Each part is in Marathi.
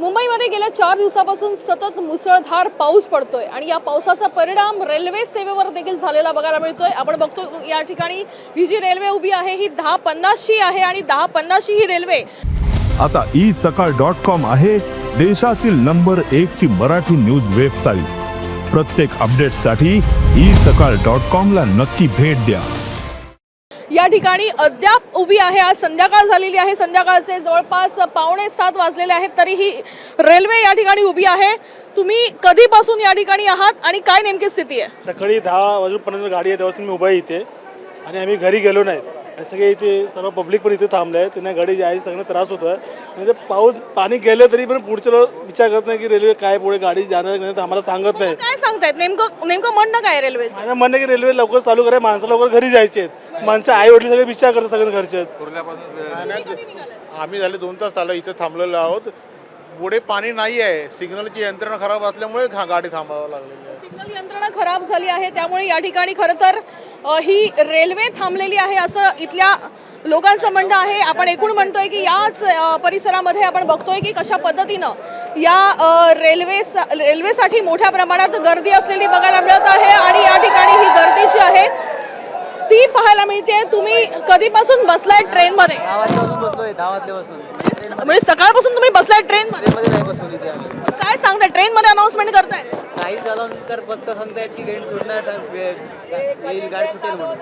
मुंबईमध्ये गेल्या चार दिवसापासून सतत मुसळधार पाऊस पडतोय आणि या पावसाचा परिणाम रेल्वे सेवेवर देखील झालेला बघायला मिळतोय. आपण बघतो या ठिकाणी ही जी रेल्वे उभी आहे ही दहा पन्नासशी आहे आणि दहा पन्नासशी ही रेल्वे. आता ई सकाळ डॉट कॉम आहे देशातील नंबर एक ची मराठी न्यूज वेबसाईट. प्रत्येक अपडेटसाठी ई सकाळ डॉट कॉम ला नक्की भेट द्या. या ठिकाणी अद्याप उभी आहे. आज संध्याकाळ झालेली आहे. संध्याकाळचे जवळपास पावणे सात वाजलेले आहेत तरीही रेल्वे या ठिकाणी उभी आहे. तुम्ही कधीपासून या ठिकाणी आहात आणि काय नेमकी स्थिती आहे? सकाळी दहा वाजूपर्यंत गाडी आहे तेव्हापासून मी उभा आहे इथे. आणि आम्ही घरी गेलो नाहीत. आणि सगळे इथे सर्व पब्लिक पण इथे थांबले आहे त्यांना गाडी जायची सगळ्यांना त्रास होतो आहे ते पाऊस पाणी गेलं तरी पण पुढचे लोक विचार करत नाही की रेल्वे काय पुढे गाडी जाणार नाही ते आम्हाला सांगत नाही. काय सांगतायत? नेमकं नेमकं म्हणणं काय रेल्वे माझं म्हणणं आहे की रेल्वे लवकर चालू करा माणसं लवकर घरी जायचे आहेत. माणसं आई वडील सगळे विचार करतात सगळे घरचे आहेत. आम्ही झाले दोन तास आलो इथे थांबलेलो आहोत. पुढे पाणी नाही आहे सिग्नलची यंत्रणा खराब असल्यामुळे गाडी थांबावं लागलेली आहे. सिग्नल यंत्रणा खराब झाली आहे. त्यामुळे या ठिकाणी खरं तर ही रेल्वे थांबलेली आहे असं इथल्या लोकांचं म्हणणं आहे. आपण एकूण म्हणतोय की याच परिसरामध्ये आपण बघतोय की कशा पद्धतीनं या रेल्वे रेल्वेसाठी मोठ्या प्रमाणात गर्दी असलेली बघायला मिळत आहे आणि या ठिकाणी ही गर्दी जी आहे ती पाहायला मिळते. तुम्ही कधीपासून बसलाय दहा वाजल्यापासून म्हणजे सकाळपासून तुम्ही बसलाय नाही इथे आम्ही. काय सांगताय? ट्रेनमध्ये अनाऊन्समेंट करतायत काही चालवून तर फक्त सांगतायत की ट्रेन सुटणार येईल गाडी सुटेल म्हणून.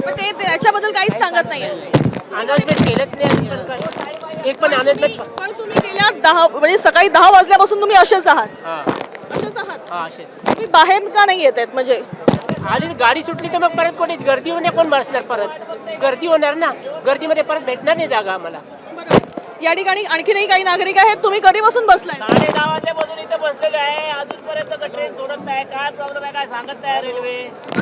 पण ते त्याच्याबद्दल काहीच सांगत नाहीये. अनाउन्समेंट केलंच नाही. एक पण अनाउन्समेंट पण तुम्ही गेल्या दहा म्हणजे सकाळी दहा वाजल्यापासून तुम्ही असेच आहात? हा. असेच आहात? हा असेच. तुम्ही बाहेर का नाही येत आहेत? म्हणजे आणि गाडी सुटली तर मग परत कोणी गर्दी होणे कोण बसणार परत? गर्दी होणार ना. गर्दीमध्ये परत भेटणार नाही जागा आम्हाला. या ठिकाणी आणखीनही काही नागरिक आहेत. तुम्ही कधीपासून बसलाय? साडे दहा वाजल्यापासून इथं बसलेलो आहे. अजूनपर्यंत ट्रेन सोडत नाही. काय प्रॉब्लेम आहे? काय सांगत नाही रेल्वे.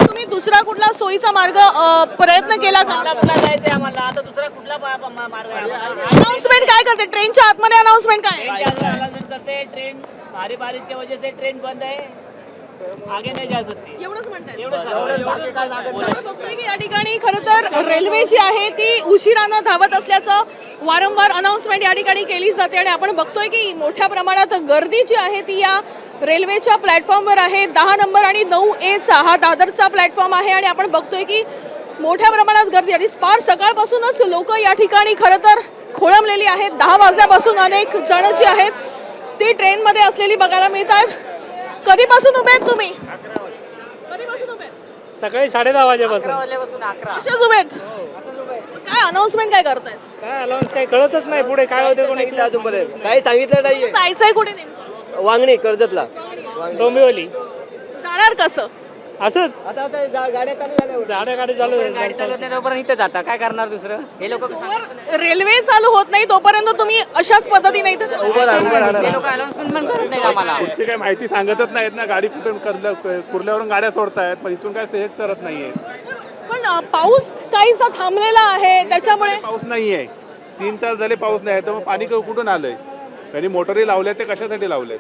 तुम्ही दुसरा कुठला सोयीचा मार्ग अ, प्रयत्न केला का? कुठला जायचंय आम्हाला? आता दुसरा कुठला मा- मा- मार्ग आहे? आम्हाला अनाउन्समेंट काय करते? ट्रेनच्या आतमध्ये अनाउन्समेंट काय? आहे? ट्रेन चालू अनाउन्समेंट करते. ट्रेन भारी बारिश की वजह से ट्रेन बंद है आगे नहीं जा सकती. एवढंच म्हणतात बघतोय की या ठिकाणी खरं तर रेल्वे जी आहे ती उशिरानं धावत असल्याचं वारंवार अनाऊन्समेंट या ठिकाणी केली जाते आणि आपण बघतोय की मोठ्या प्रमाणात गर्दी जी आहे ती या रेल्वेच्या प्लॅटफॉर्मवर आहे. दहा नंबर आणि नऊ एचा हा दादरचा प्लॅटफॉर्म आहे आणि आपण बघतोय की मोठ्या प्रमाणात गर्दी आणि फार सकाळपासूनच लोक या ठिकाणी खरं तर खोळंबलेली आहेत. दहा वाजल्यापासून अनेक जण जी आहेत ती ट्रेनमध्ये असलेली बघायला मिळतात. कधीपासून उभे आहेत तुम्ही? कधीपासून उभे आहेत? सकाळी साडे दहा वाजेपासून असेच उभे आहेत. काय अनाउन्समेंट काय करतायत? काय अलाउन्स काही कळतच नाही पुढे काय होते कोणी? अजूनपर्यंत काही सांगितलं नाहीये. जायचंय कुठे नेमकं? वांगणी कर्जतला. डोंबिवली. जाणार कसं? असंच. आता आता जा- गाड्या चालू झाल्या गाड्या गाडी चालू. गाडी चालवत नाही तोपर्यंत इथे जाता. काय करणार दुसरं? हे लोक रेल्वे चालू होत नाही तोपर्यंत तुम्ही अशाच पद्धतीने इथे उभं राहा उभं राहणार हे लोक अनाउन्समेंट पण करत नाही आम्हाला. पुढची काही माहिती सांगतच नाहीत ना गाडी कुठून करल्या- कुर्ल्यावरून गाड्या सोडतायत पण इथून काय सहज करत नाहीये. पण अ, पाऊस काहीसा थांबलेला आहे त्याच्यामुळे पाऊस नाहीये. तीन तास झाले पाऊस नाही तर मग पाणी क- कुठून आलंय? त्यांनी मोटरी लावल्या ते कशासाठी लावलेत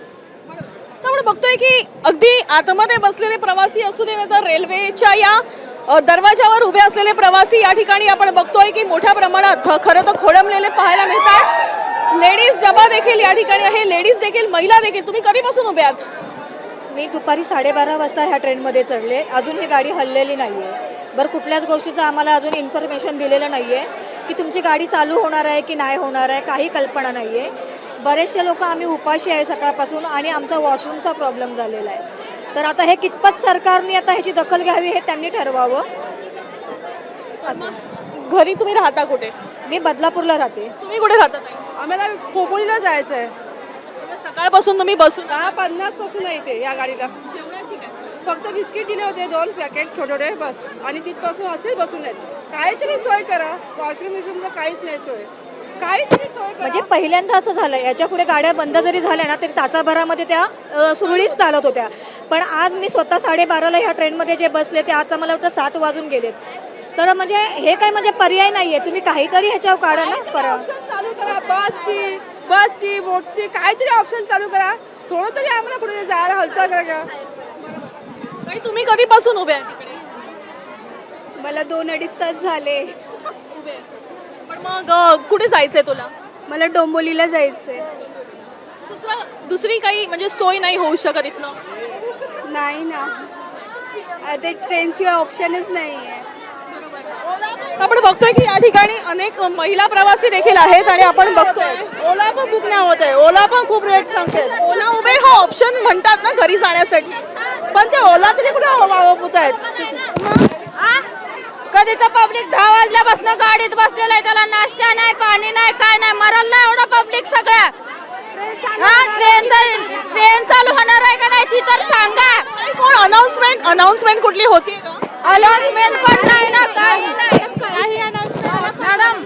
त्यामुळे बघतोय की अगदी आतमध्ये बसलेले प्रवासी असू दे तर रेल्वेच्या या दरवाजावर उभे असलेले प्रवासी या ठिकाणी आपण बघतोय की मोठ्या प्रमाणात खरं तर खोळंबलेले पाहायला मिळतात. लेडीज डबा देखील या ठिकाणी आहे. लेडीज देखील महिला देखील तुम्ही कधीपासून उभे आहात? मी दुपारी साडेबारा वाजता ह्या ट्रेनमध्ये चढले. अजून ही गाडी हललेली नाही आहे बरं कुठल्याच गोष्टीचं आम्हाला अजून इन्फॉर्मेशन दिलेलं नाही आहे की तुमची गाडी चालू होणार आहे की नाही होणार आहे काही कल्पना नाही आहे बरेचसे लोक आम्ही उपाशी आहे सकाळपासून आणि आमचा वॉशरूमचा प्रॉब्लेम झालेला आहे. तर आता हे कितपत सरकारने आता ह्याची दखल घ्यावी हे त्यांनी ठरवावं. असं. घरी तुम्ही राहता कुठे? मी बदलापूरला राहते. तुम्ही कुठे राहता? आम्हाला खोपोलीला जायचंय. म्हणजे सकाळपासून तुम्ही बसून दहा पन्नासपासून आहे इथे या गाडीला. जेवणाची काय? फक्त बिस्किट दिले होते दोन पॅकेट छोटे छोटे बस. आणि तिथपासून असेच बसून आहेत. काहीतरी सोय करा. वॉशरूम विशरूमचं काहीच नाही सोय. काहीतरी सोय म्हणजे पहिल्यांदा असं झालं याच्यापुढे गाड्या बंद जरी झाल्या ना तरी तासाभरामध्ये त्या अ, सुरळीत चालत होत्या. पण आज मी स्वतः साडेबाराला ह्या ट्रेनमध्ये जे बसले ते आज मला वाटतं सात वाजून गेलेत. तर म्हणजे हे काय म्हणजे पर्याय नाहीये. तुम्ही काहीतरी ह्याच्यावर काढा ना पर ऑप्शन चालू करा. बसची बसची बोटची काहीतरी ऑप्शन चालू करा. थोडं तरी आम्हाला कुठे जायला हालचाल करा का? ताई, तुम्ही कधीपासून उभे आहे तिकडे? मला दोन अडीच तास झाले. मग अ, कुठे जायचंय तुला? मला डोंबोलीला जायचंय. दुसरा दुसरी काही म्हणजे सोय नाही होऊ शकत इथनं? नाही ना. ते ट्रेनशिवाय ऑप्शनच नाही आहे आपण बघतोय की या ठिकाणी अनेक महिला प्रवासी देखील आहेत आणि आपण बघतोय. ओला पण खूप नाही होत आहे. ओला पण खूप रेट सांगतात. ओला उबेर हा ऑप्शन म्हणतात ना घरी जाण्यासाठी. पण ते ओला तरी कुठे होत आहेत कधीच पब्लिक दहा वाजल्यापासून गाडीत बसलेलं आहे. त्याला नाश्ता नाही पाणी नाही काय नाही. मरल नाही एवढं पब्लिक सगळ्या हा ट्रेन ट्रेन चालू होणार आहे का नाही ती तर सांगा. कोण? अनाउन्समेंट अनाउन्समेंट कुठली होती? अनाउन्समेंट पण नाही ना काही नाही. मॅडम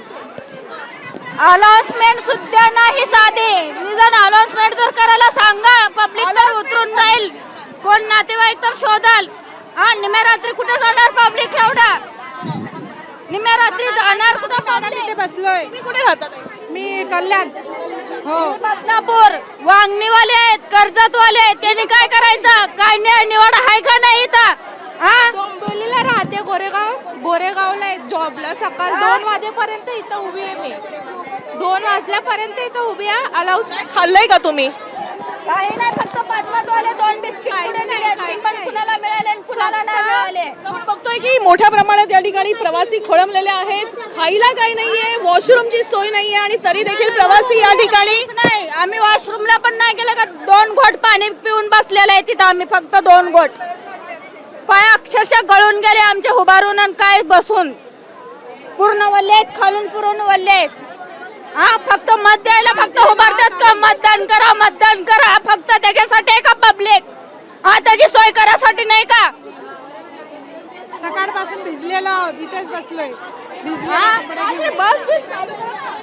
अनाउन्समेंट सुद्धा नाही साधे. निदान अनाउन्समेंट तर करायला सांगा. पब्लिक तर उतरून जाईल. कोण नातेवाईक तर शोधाल. हा निम्या रात्री कुठे जाणार पब्लिक एवढा? निम्या रात्री जाणार कुठे? पब्लिक बसलोय. तुम्ही कुठे राहतात मी कल्याण. हो. बदलापूर वांगणीवाले आहेत कर्जतवाले आहेत. त्यांनी काय करायचं? काय न्याय निवड आहे का नाही इथं? हा? डोंबिवलीला राहते गोरेगाव. गोरेगावला आहे जॉबला. सकाळ दोन वाजेपर्यंत इथं उभी आहे मी. दोन वाजल्यापर्यंत इथं उभी आहे. अलाउस खाल्लंय का तुम्ही? काही नाही फक्त पाचवाजवाले दोन बिस्किट पुढे नेले. ते पण कुणाला मिळाले आणि कुणाला नाही की मोठ्या प्रमाणात या ठिकाणी प्रवासी खोळंबलेले आहेत. खायला काही नाहीये वॉशरूमची सोय नाहीये आणि तरी देखील प्रवासी या ठिकाणी नाही आम्ही वॉशरूमला पण नाही गेलं का? दोन घोट पाणी पिऊन बसलेलं आहे तिथं आम्ही फक्त दोन घोट. पाय अक्षरशः गळून गेले आमचे उभारून आणि काय बसून. पूर्ण वल्ले आहेत खालून पुरून वल्ले आहेत. हा फक्त मत द्यायला फक्त उभारतात का? मतदान करा मतदान करा. फक्त त्याच्यासाठी आहे का पब्लिक हा त्याची सोय करासाठी नाही का? सकाळपासून भिजलेलो आहोत इथेच बसलोय.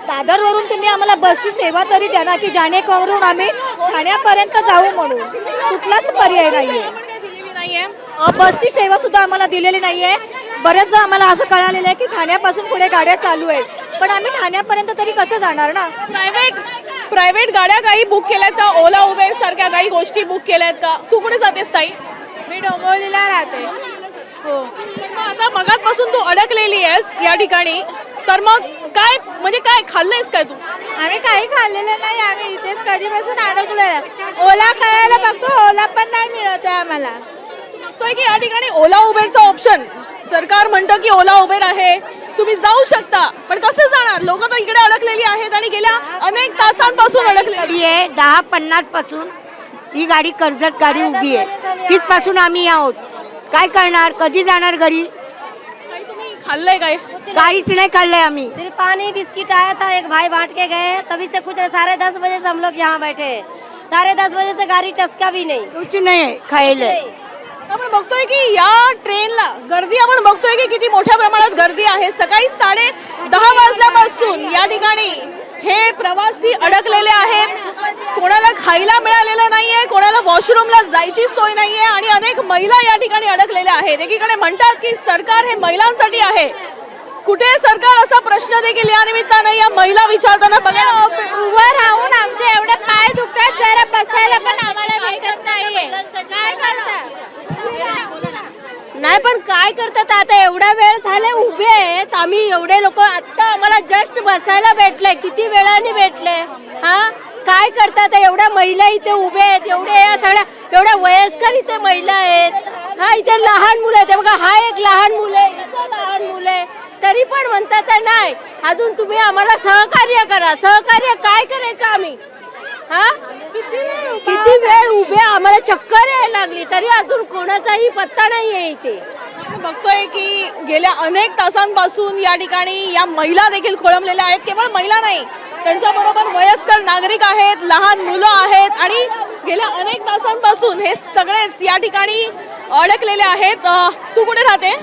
दादरवरून तुम्ही आम्हाला बसची सेवा तरी द्या ना की जेणेकरून आम्ही ठाण्यापर्यंत जाऊ म्हणून. कुठलाच पर्याय नाहीये. बसची सेवा सुद्धा आम्हाला दिलेली नाहीये. बऱ्याचदा आम्हाला असं कळालेलं आहे की ठाण्यापासून पुढे गाड्या चालू आहेत. पण आम्ही ठाण्यापर्यंत तरी कसं जाणार ना? प्रायव्हेट प्रायव्हेट गाड्या काही बुक केल्यात का? ओला उबेर सारख्या काही गोष्टी बुक केल्यात का? तू कुठे जातेस ताई? मी डोंबिवलीला राहते. हो. मग आता मगातपासून तू अडकलेली आहेस या ठिकाणी. तर मग काय म्हणजे काय खाल्लंयस काय तू? आम्ही काही खाल्लेलं नाही आम्ही इथेच कधीपासून अडकलोय. ओला करायला बघतो ओला पण नाही मिळत आहे आम्हाला. बघतोय की या ठिकाणी ओला उबेरचा ऑप्शन सरकार म्हणतं की ओला उबेर आहे. तुम्ही जाऊ शकता. पण कसं जाणार? लोक तर इकडे अडकलेली आहेत आणि गेल्या अनेक तासांपासून अडकलेली आहे दहा पन्नासपासून ही गाडी कर्जत गाडी उभी आहे. तिथपासून आम्ही आहोत. काय करणार? कधी जाणार घरी? काही तुम्ही खाल्लंय काय? काहीच नाही खाल्लंय आम्ही. सिर्फ पानी बिस्किट आया था एक भाई बांट के गए तभी से कुछ साढ़े दस बजे से हम लोग यहाँ बैठे हैं। साढ़े दस बजे से गाड़ी टसका भी नहीं। कुछ नाही खायला। आपण बघतोय की या ट्रेनला गर्दी आपण बघतोय की किती मोठ्या प्रमाणात गर्दी आहे. सकाळी साडे दहा वाजल्यापासून या ठिकाणी हे प्रवासी अडकलेले आहेत. कोणाला खायला मिळालेलं नाहीये कोणाला वॉशरूमला जायची सोय नाहीये आणि अनेक महिला या ठिकाणी अडकलेल्या आहेत. एकीकडे म्हणतात की सरकार हे महिलांसाठी आहे. कुठे सरकार असा प्रश्न देखील या निमित्तानं या महिला विचारताना बघा. हो, उभं राहून आमचे एवढे पाय दुखतात जरा बसायला पण आम्हाला भेटत नाही काय करतात नाही पण काय करतात आता? एवढा वेळ झाले उभे आहेत. आम्ही एवढे लोक आता आम्हाला जस्ट बसायला भेटले. किती वेळाने भेटले? हा? काय करतात एवढ्या महिला इथे उभे आहेत. एवढे या सगळ्या एवढ्या वयस्कर इथे महिला आहेत. हा इथे लहान मुलं आहेत. बघा हा एक लहान मुलं आहे इथं लहान मुलं आहे. तरी पण म्हणतात नाही अजून तुम्ही आम्हाला सहकार्य करा. सहकार्य काय करायचं आम्ही? हा? किती उभे आम्हाला चक्कर यायला लागली. तरी अजून कोणाचाही पत्ता नाहीये इथे. आपण बघतोय की गेल्या अनेक तासांपासून या ठिकाणी या महिला देखील खोळंबलेल्या आहेत. केवळ महिला नाही त्यांच्याबरोबर वयस्कर नागरिक आहेत लहान मुलं आहेत आणि गेल्या अनेक तासांपासून हे सगळेच या ठिकाणी अडकलेले आहेत. तू कुठे राहते?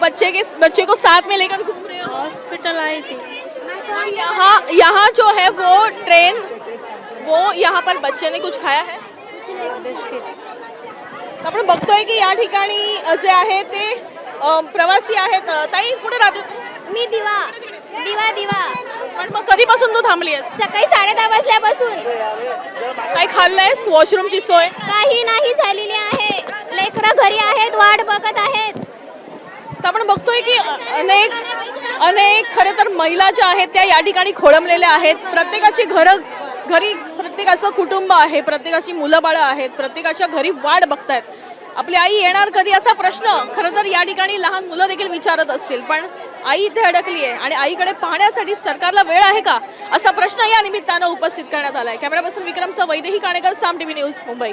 बच्चे के बच्चे को साथ में लेकर घूम रहे हो? हॉस्पिटल आहे ती यहाँ यहाँ जो है वो ट्रेन वो यहाँ पर बच्चे ने कुछ खाया है? आपण बघतोय की या ठिकाणी जे आहे ते अ, प्रवासी आहेत. ताई कुठे राहते तू? मी दिवा दिवा दिवा. पण मग कधीपासून तू थांबली आहेस सकाळी साडे दहा वाजल्यापासून. काय खाल्लंयस वॉशरूमची सोय? काही नाही झालेली आहे. लेकरं घरी आहेत वाट बघत आहेत. तर आपण बघतोय की अ- अनेक अनेक खरे तर महिला ज्या आहेत त्या या ठिकाणी खोळंबलेल्या आहेत. प्रत्येकाची घरं घरी प्रत्येकाचं कुटुंब आहे प्रत्येकाची मुलं बाळं आहेत प्रत्येकाच्या घरी वाट बघतायत. आपली आई येणार कधी असा प्रश्न? खरं तर या ठिकाणी लहान मुलं देखील विचारत असतील पण आई इथे अडकली आहे आणि आईकडे पाहण्यासाठी सरकारला वेळ आहे का? असा प्रश्न या निमित्तानं उपस्थित करण्यात आलाय. कॅमेरा पर्सन विक्रमसह वैदेही काणेकर साम टीव्ही न्यूज मुंबई.